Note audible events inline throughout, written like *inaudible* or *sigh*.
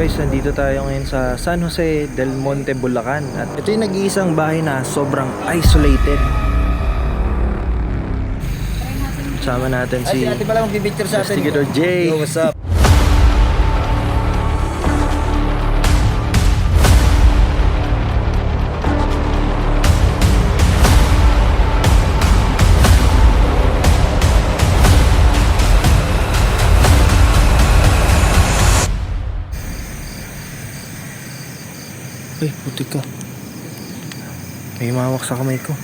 guys, nandito tayo ngayon sa San Jose del Monte, Bulacan At ito yung nag-iisang bahay na sobrang isolated Kasama natin si Ay, ate pala magbibicture sa atin. Investigator Jay. Yo, what's up? Uy, puti ka May mawak sa kamay ko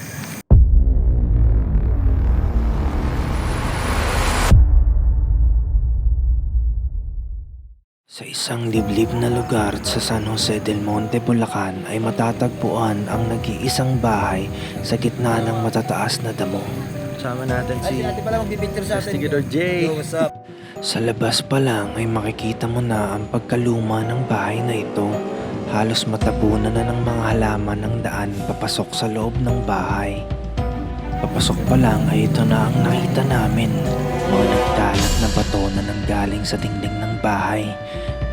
Sa isang liblib na lugar sa San Jose del Monte, Bulacan ay matatagpuan ang nag-iisang bahay sa gitna ng matataas na damo. Kasama natin si Ay, ate pala magbibicture sa atin. Investigator Jay. Yo, what's up? Sa labas pa lang ay makikita mo na ang pagkaluma ng bahay na ito. Halos matabunan na ng mga halaman ng daan papasok sa loob ng bahay. Papasok pa lang ay ito na ang nakita namin. Mga nagdalat na bato na nanggaling sa dingding ng bahay.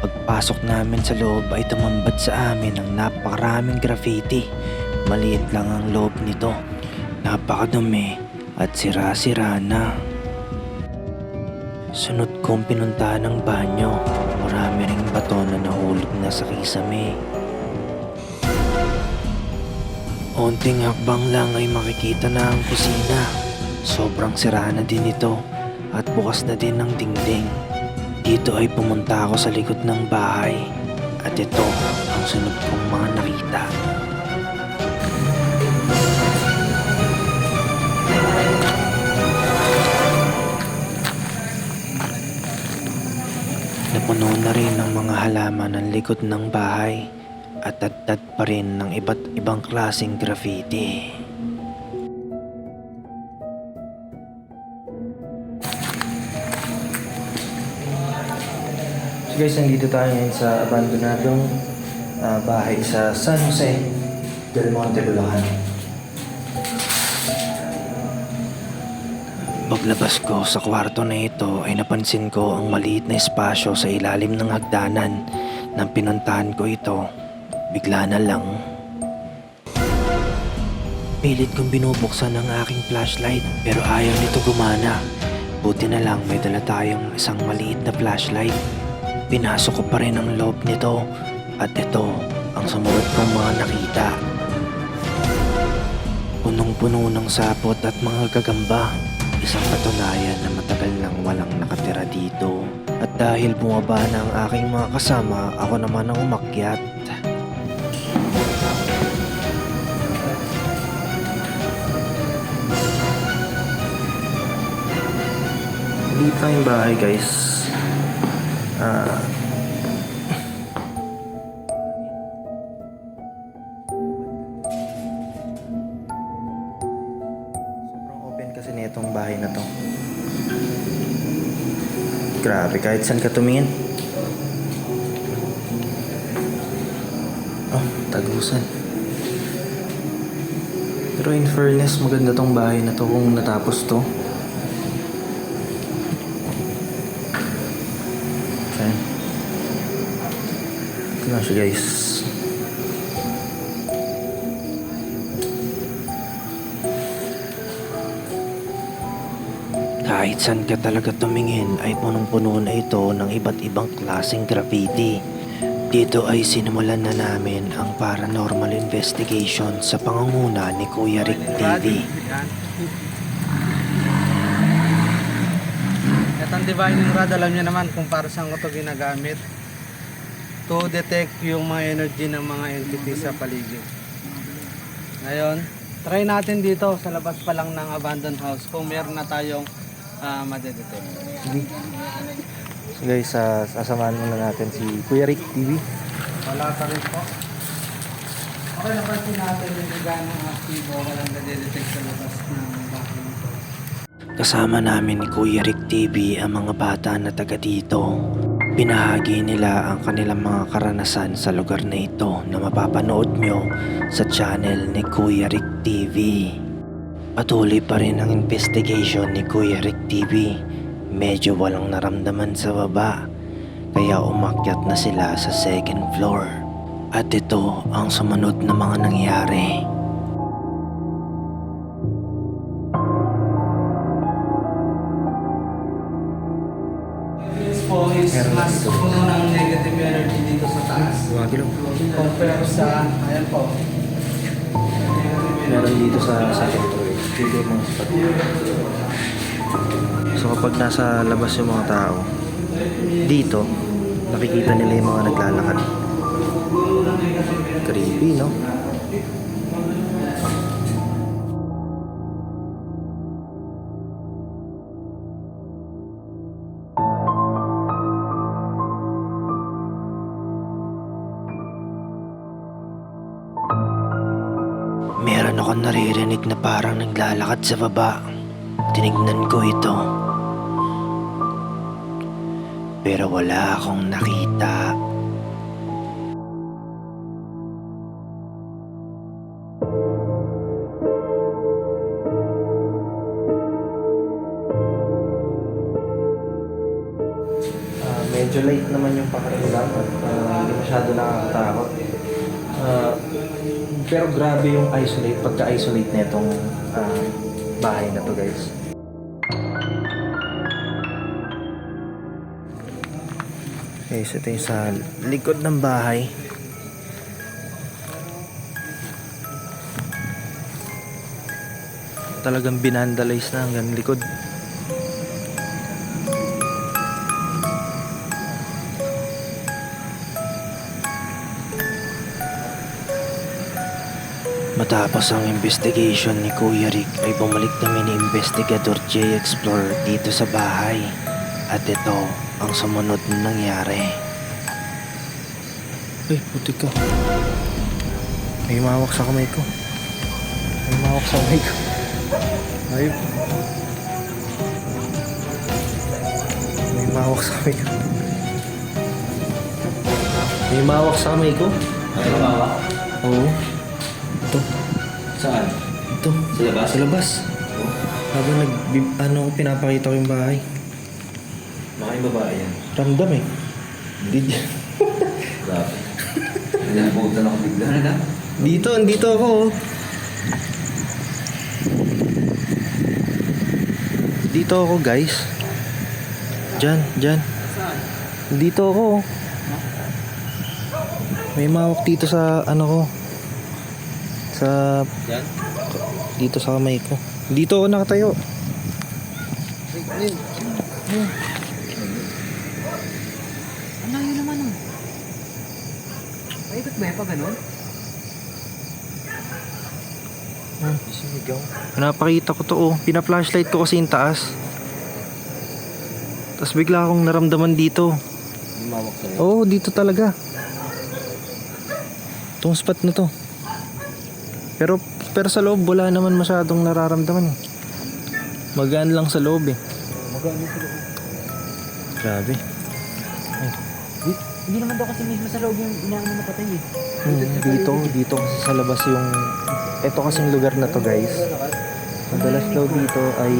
Pagpasok namin sa loob ay tumambad sa amin ang napakaraming graffiti. Maliit lang ang loob nito. Napakadumi at sira-sira na. Sunod kong pinuntahan ng banyo. Marami ring bato na nahulog na sa kisame. Onting hakbang lang ay makikita na ang kusina. Sobrang sira na din ito at bukas na din ang dingding. Dito ay pumunta ako sa likod ng bahay at ito ang sunod kong mga nakita. Napuno na rin ng mga halaman ang likod ng bahay at tatad pa rin ng iba't ibang klaseng graffiti. So guys, nandito tayo ngayon sa abandonadong ah, bahay sa San Jose del Monte, Bulacan. Paglabas ko sa kwarto na ito ay napansin ko ang maliit na espasyo sa ilalim ng hagdanan. Nang pinuntahan ko ito, bigla na lang. Pilit kong binubuksan ang aking flashlight pero ayaw nito gumana. Buti na lang may dala tayong isang maliit na flashlight. Pinasok ko pa rin ang loob nito at ito ang sumunod kong mga nakita. Punong-puno ng sapot at mga gagamba. Isang katunayan na matagal nang walang nakatira dito. At dahil bumaba na ang aking mga kasama, ako naman ang umakyat. Dito lang yung bahay guys. Ah... Sobrang Grabe, kahit saan ka tumingin. Oh, tagusan. Pero in fairness, maganda tong bahay na to kung natapos to. Ayan. Ito na siya guys. Kahit saan ka talaga tumingin ay punong-puno na ito ng iba't ibang klaseng graffiti. Dito ay sinimulan na namin ang paranormal investigation sa pangunguna ni Kuya Rick TV. Itong divining rod, alam niyo naman kung para saan ko ito ginagamit. To detect yung mga energy ng mga entity sa paligid. Ngayon, try natin dito sa labas pa lang ng abandoned house kung meron na tayong uh, madedetect. So guys, uh, sasamahan muna natin si Kuya Rick TV. Wala pa rin po. Okay, napansin natin yung gano'ng active o walang nadedetect sa labas ng bahay nito. Kasama namin ni Kuya Rick TV ang mga bata na taga dito. Pinahagi nila ang kanilang mga karanasan sa lugar na ito na mapapanood nyo sa channel ni Kuya Rick TV. Patuloy pa rin ang investigation ni Kuya Rick TV. Medyo walang naramdaman sa baba. Kaya umakyat na sila sa second floor. At ito ang sumunod na mga nangyari. This po is mas puno ng negative energy dito sa taas. Compare sa, ayan po. Meron dito sa second floor. Dito mga spot. So kapag nasa labas yung mga tao, dito, nakikita nila yung mga naglalakad. Creepy, no? Parang naglalakad sa baba. Tinignan ko ito. Pero wala akong nakita. Grabe yung isolate, pagka-isolate na itong ah, bahay na to guys. Guys, ito yung sa likod ng bahay. Talagang binandalize na hanggang likod. Matapos ang investigation ni Kuya Rick ay bumalik kami ni Investigador J. Explorer dito sa bahay. At ito ang sumunod na nangyari. Ay, putik ka. May mawak sa kamay ko. May mawak sa kamay ko. Ayun. May mawak sa kamay ko. May mawak sa kamay ko. Ay, bawa. Oo. Ito. Saan? Ito. Sa labas? Sa labas. Habang nag, ano, pinapakita ko yung bahay. Baka yung babae yan. Ramdam eh. Di, *laughs* Grabe. Nalabutan ako bigla. Ano na? dito, dito ako. oh. Dito ako guys. Diyan, diyan. Dito ako. oh. May mawak dito sa ano ko. Sa Yan? dito sa kamay ko. Dito ako nakatayo. Ang layo naman oh. Paikot ba yan pa ganun? Sinigaw. Napakita ko to oh. Pina-flashlight ko kasi yung taas. Tapos bigla akong naramdaman dito. Lumawak sa'yo. Oo, oh, dito talaga. Itong spot na to. Pero pero sa loob wala naman masyadong nararamdaman eh. Magaan lang sa loob eh. Magano sila. Grabe. Di, hindi naman daw kasi mismo sa loob yung inaano na patay eh. Hmm, dito, dito kasi sa labas yung... Ito kasing lugar na to guys. Madalas daw dito ay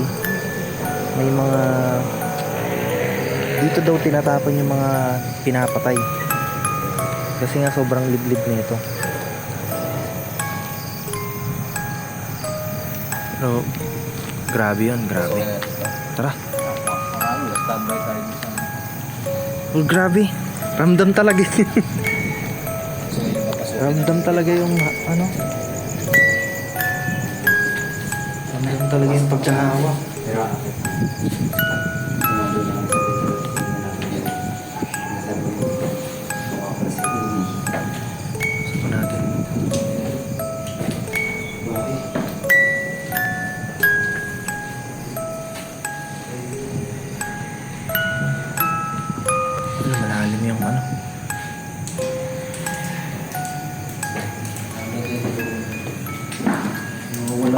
may mga... Dito daw tinatapon yung mga pinapatay. Kasi nga sobrang liblib na Pero, grabe yun, grabe. Tara. Standby tayo sa... Oh, grabe. Ramdam talaga. *laughs* Ramdam talaga yung ano. Ramdam talaga yung pagkahawak. Pero,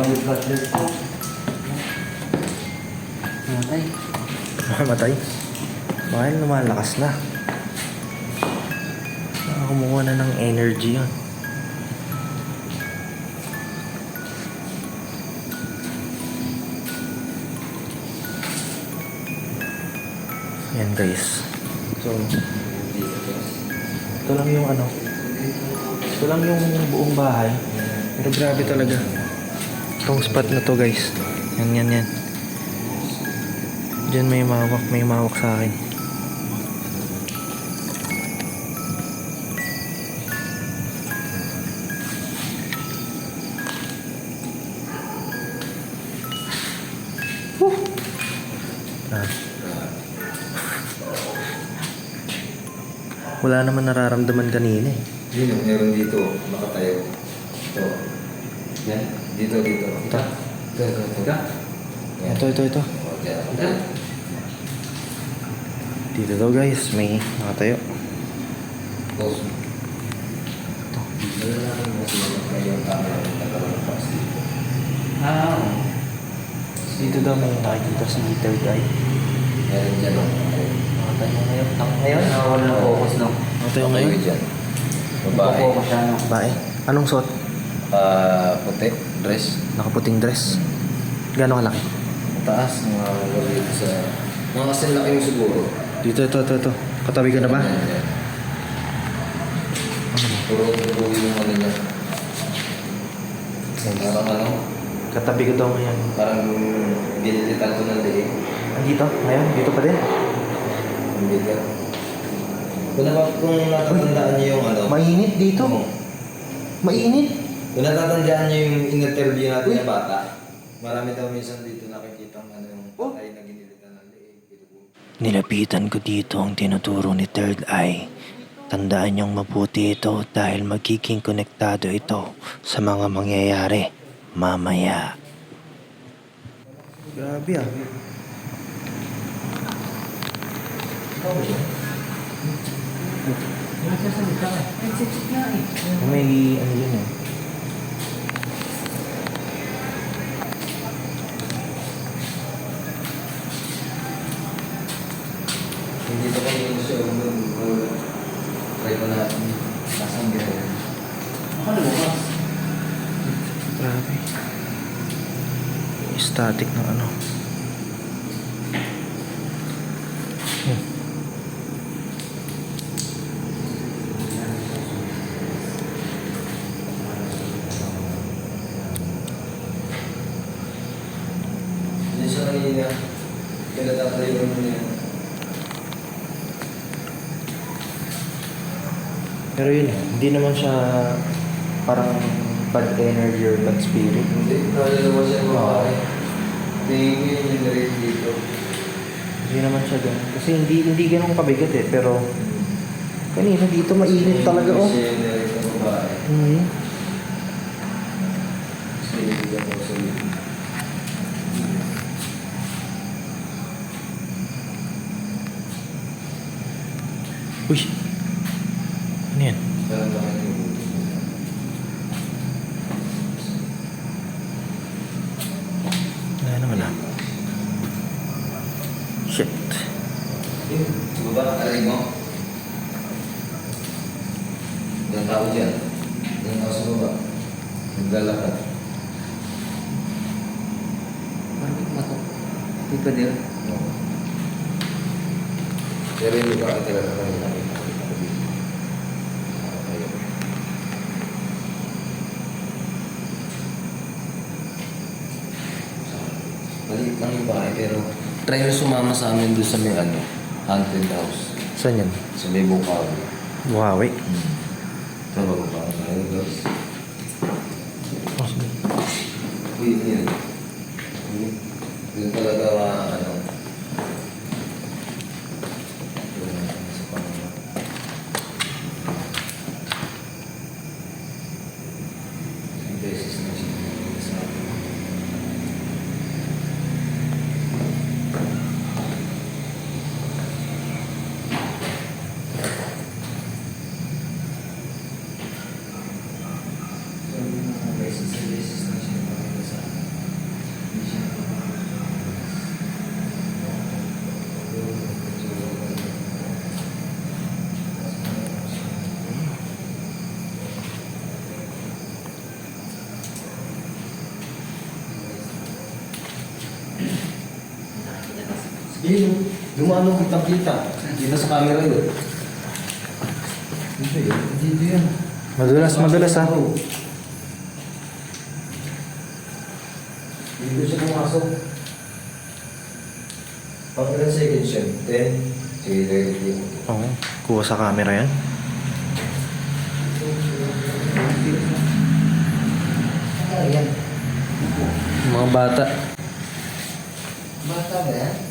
Wala yung flashlight ko. Namatay. Makamatay. Mahal lumalakas na. Nakakumuha na ng energy yun. Yan guys. So, ito lang yung ano. Ito lang yung buong bahay. Pero grabe talaga. Itong spot na to guys. Yan, yan, yan. Diyan may mawak, may mawak sa akin. Ah. Wala naman nararamdaman kanina eh. Yun yung meron dito, nakatayo. Ito. Yan. Dito, dito. Ito. Ito, ito, ito. Yan. Ito, ito, ito. O, dyan. Dyan. Dito daw guys, may nakatayo. Close. Ito. Wala mas malaki yung camera yung tagalagpas dito. Ah, Dito daw may nakikita si third eye. Meron dyan. o. Nakatayo ngayon. Ngayon? Nakawala ng focus, no? Nakatayo ngayon? Tayo dyan. Babae. Focus siya, no? Babae. Anong suot? Ah, puti. Dress. Nakaputing dress. Gano'ng kalaki? Mataas. Mga galit sa... Mga kasing laki yung siguro. Dito, ito, ito, ito. Katabi ka na ba? Yan, yan. Puro puro yung ano niya. Parang ano, Katabi ko daw ngayon. parang binilitan ko ng liig. Andito? Ngayon? Dito pa din? Ang bigat. Kung, napa, kung natatandaan niyo yung ano, Mainit dito. Oo. Mainit. Kung natatandaan niyo yung in-interview natin na bata, marami daw minsan dito nakikita ang ano yung patay na ginilitan ng liig. Nilapitan ko dito ang tinuturo ni Third Eye. Tandaan niyong mabuti ito dahil magiging konektado ito sa mga mangyayari mamaya. Grabe ah. May ano yun eh. Static ng ano. Hmm. Siya. Pero yun, hindi naman siya parang bad energy or bad spirit. Hindi, nalalabas siya ng babae. Tingin ko yung dito. Hindi naman siya ganun. Kasi hindi hindi ganun kabigat eh. Pero kanina dito mainit talaga oh. Siya yung generate ng babae. Hmm. Siniligan ko sa liit. Uy. Ano yan? Parang naman yung Wala naman ah. Shit. Yun, sa baba, aray mo. Ilang tao dyan? Ilang tao sa baba? Naglalakad. Parang matok. Hindi pa din. Oo. Pero hindi ba ka talaga kami nakita. Maliit lang yung bahay pero try mo sumama sa amin doon sa may ano, haunted house. Saan yan? Sa may bukaw. Buhawi. Hmm. Sa may bukaw. Ayun. Oh, sige. Uy, yun. Yun talaga ah, ano. Yun, sa Panginoon. Isang beses na siya sa akin. Sabi na, beses sa beses na siya nakita sa akin. Hindi siya Sige, lumano kitang kita. Dito sa camera yun. Yun. Dito yan. Madulas, madulas ha. Dito siya pumasok. Pag ilan seconds yan? 10? Sige, sige. Oo, kuha sa camera yan. Ano yan? Mga bata. Bata ba yan?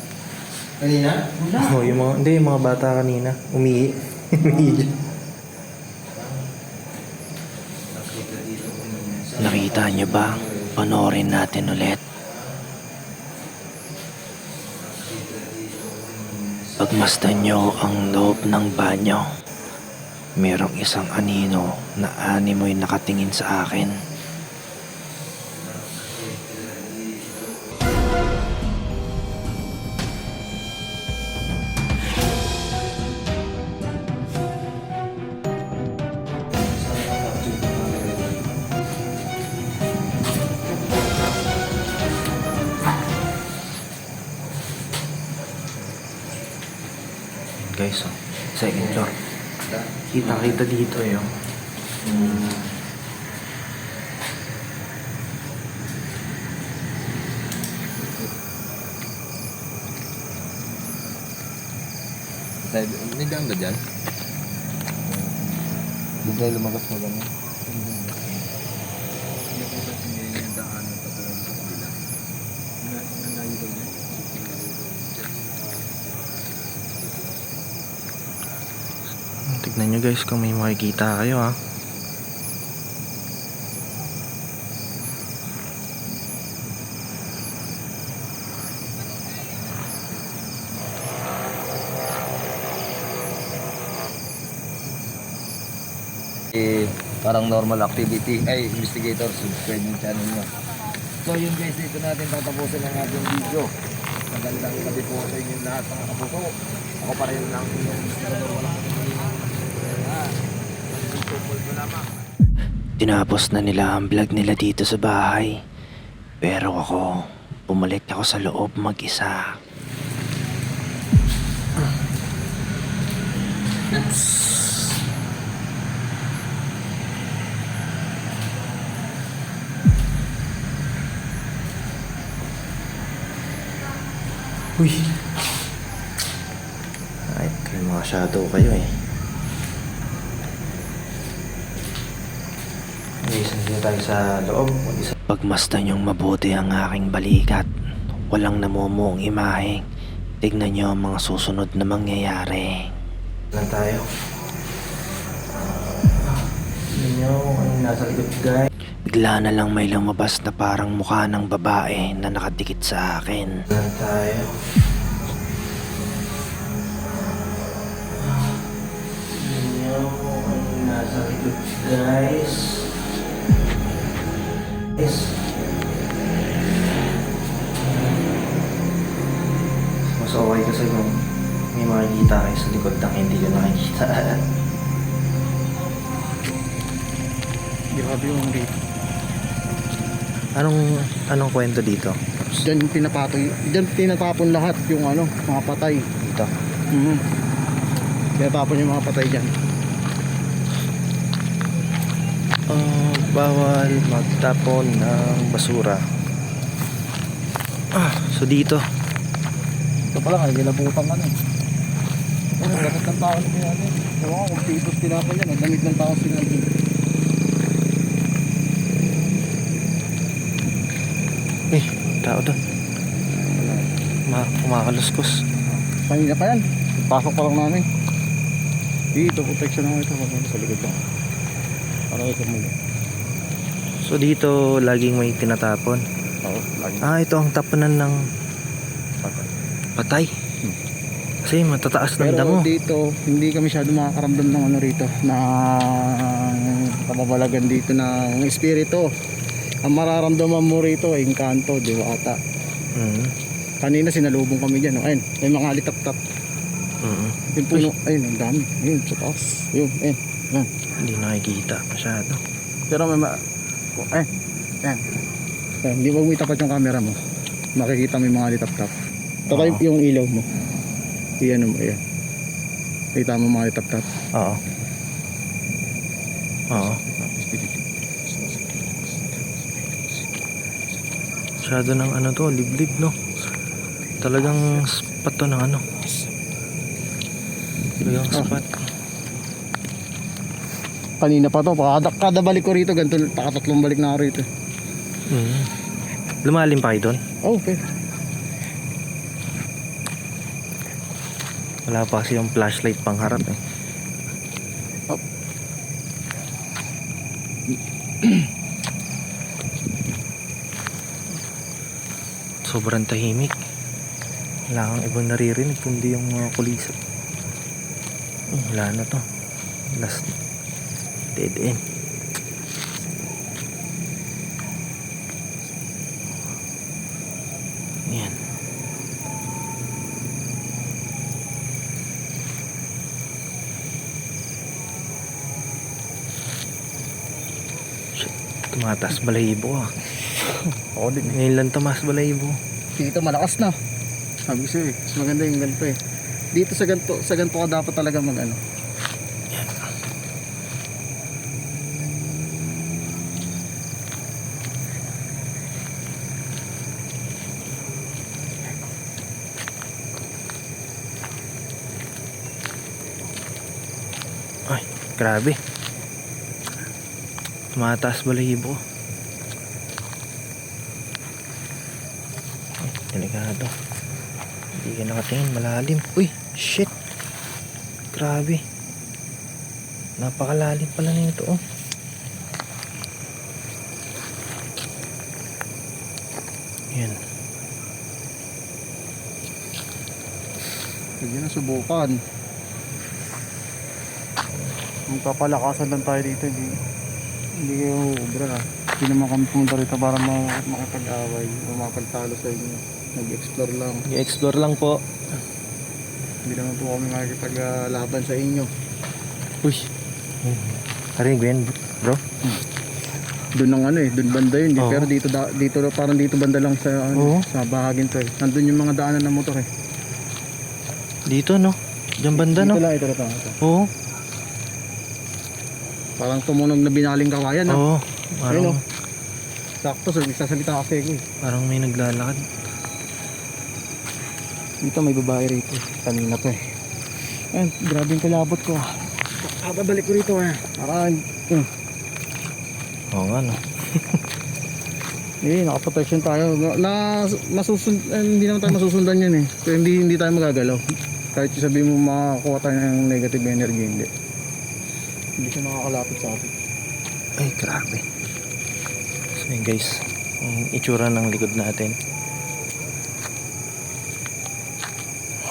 Kanina? Oo, yung mga, hindi, yung mga bata kanina. Umihi. *laughs* Umihi dyan. Nakita niyo ba? Panoorin natin ulit. Pagmasdan niyo ang loob ng banyo. Merong isang anino na animoy nakatingin sa akin. Second floor. Kita-kita dito eh, oh. Hmm. May daan ba dyan? Hindi tayo lumagas mo ganun. Tignan nyo guys kung may makikita kayo ha. Eh, parang normal activity. Ay, investigator, subscribe yung channel nyo. So yun guys, dito natin tatapusin ang ating video. Magandang gabi po sa inyo lahat mga kapuso. Ako pa rin lang yung investigator, walang Ah, tungkol mo lamang. Tinapos na nila ang vlog nila dito sa bahay. Pero ako, bumalik ako sa loob mag-isa. Uy! Ay, kayo mga shadow kayo eh. Mag-isa dito tayo sa loob. Pagmasdan niyong mabuti ang aking balikat. Walang namumuong imahe. Tignan niyo ang mga susunod na mangyayari. Lang tayo. Tignan niyo ano nasa likod guys. Bigla na lang may lumabas na parang mukha ng babae na nakadikit sa akin. Lang tayo. Tignan niyo ano nasa likod guys. Yes. Mas okay kasi kung may makikita kayo sa likod ng hindi ko nakikita. Grabe yung rito. anong anong kwento dito? Diyan pinapatoy, diyan tinatapon lahat yung ano, mga patay. Dito. Mhm. Tinatapon yung mga patay diyan. Ah, bawal magtapon ng basura. Ah, so dito. Ito pala, kaya gilabutan ka na eh. Ano, damit ng tao na pinano. Ewan ko kung tipos tinapon yan, damit ng tao sila dito. Eh, tao doon. Ma kumakaluskos. Kanina pa yan, pasok pa lang namin. Dito, protection ako ito, sa likod lang. Para ito muli. So dito laging may tinatapon. Oo, lagi. Ah, ito ang tapunan ng Patay. patay. Kasi matataas ng Pero damo. dito, hindi kami masyado makakaramdam ng ano rito, na kababalagan dito ng espiritu. Ang mararamdaman mo rito ay engkanto, di ba ata? Mm. Kanina sinalubong kami dyan, oh. ayun, may mga litap-tap. Mm. Yung puno, ayun, ang dami. Ayun, sa taas. Ayun, ayun. Ayun. Hindi nakikita masyado. Pero may ma... Oh, ayun, ayun. Ayun, hindi mo itapat yung camera mo. Makikita mo yung mga litap-tap. Tatay Oo. yung ilaw mo. Iyan mo, ayan. Kita mo mga itap-tap. Oo. Oo. Masyado ng ano to, liblib no. Talagang spot to ng ano. Talagang spot. Kanina pa to, kada, kada balik ko rito, ganito, takatatlong balik na ako rito. Mm. Lumalim pa kayo doon? Oh, okay. Wala pa kasi yung flashlight pang harap eh. *clears throat* Sobrang tahimik. Wala kang ibang naririnig kundi yung mga kulisa. Hmm, wala na to. Last dead end. Yan. Shit, tumatas balahibo ah. *laughs* Ako din eh. Ngayon lang tumas balahibo. Dito malakas na. Sabi ko eh, mas maganda yung ganito eh. Dito sa ganito, sa ganito ka dapat talaga mag ano. Ay, grabe. Tumataas balahibo. Ay, delikado. Hindi ka nakatingin, malalim. Uy, shit. Grabe. Napakalalim pala nito, oh. Yan. Pwede na subukan. Magpapalakasan lang tayo dito, hindi, hindi kayo ubra. Hindi naman kami pumunta rito para ma- makapag-away o makapagtalo sa inyo. Nag-explore lang. I-explore lang po. Hindi naman po kami makikipaglaban sa inyo. Uy. Karinig ba yan, bro? Doon ang ano eh, doon banda yun. Oo. Pero dito, da, dito parang dito banda lang sa, ano, sa bahagin to eh. Nandun yung mga daanan ng motor eh. Dito, no? Diyan banda, Dito no? lang, ito, ito. Oo. Parang tumunog na binaling kawayan. ah. Oo. Ayun Parang, oh. Sakto, so, nagsasalita kasi ako eh. parang may naglalakad. Dito may babae rito. Kanina pa eh. Ayun, grabe yung kalabot ko. ah. Kakabalik ko rito eh. Parang, hmm. Oo nga, no? *laughs* eh, nakaprotection tayo. Na, masusun, eh, hindi naman tayo masusundan yun eh. Kaya hindi, hindi tayo magagalaw. Kahit sabihin mo makakuha tayo ng negative energy, hindi. Hindi siya makakalapit sa atin. Ay, grabe. So yun guys, ang itsura ng likod natin.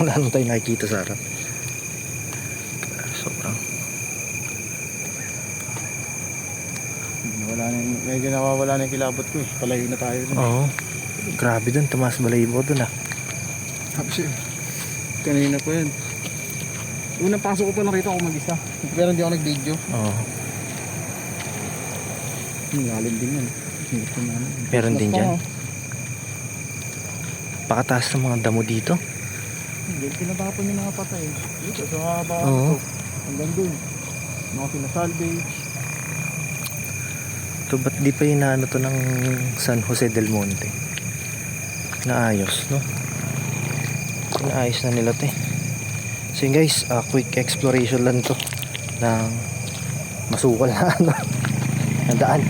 Wala naman tayo nakikita sa harap. Sobrang. Wala na, medyo nawawala na yung kilabot ko eh. Palayo na tayo. Oo. Grabe dun, tumas balayibo dun ah. Sabi siya, kanina pa yan. Unang pasok ko pa lang rito ako mag-isa. Pero hindi ako nag-video. Oo. Ang lalim din yan. Hindi ko na. Meron din dyan? oh. Pakataas ng mga damo dito. Hindi, tinatapon yung mga patay. Dito, sa mga baka Oo. to. Hanggang dun. Mga sinasalvage. Ito, ba't di pa inaano to ng San Jose del Monte? Naayos, no? Naayos na nila to eh. So yun guys, ah, quick exploration lang to ng masukal na *laughs* ano, na daan.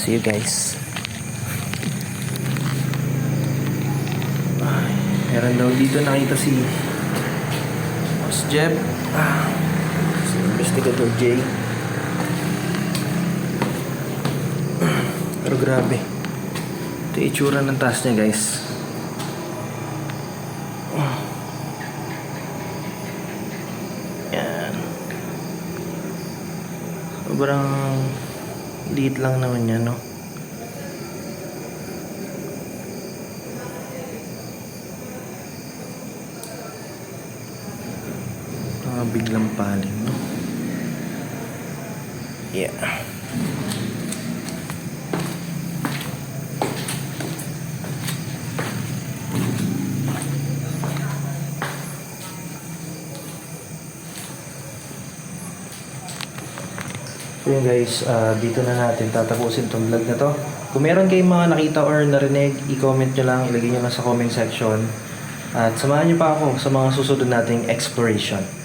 See you guys. Ay, meron daw dito nakita si Boss Jeb. Ah, si Investigator Jay. Grabe. Ito yung itsura ng taas niya guys. Yan. Sobrang liit lang naman yan, no? Mga biglang paling, no? Yeah. Yun guys, ah, dito na natin tatapusin tong vlog na to. Kung meron kayong mga nakita or narinig, i-comment nyo lang, ilagay nyo lang sa comment section. At samahan nyo pa ako sa mga susunod nating exploration.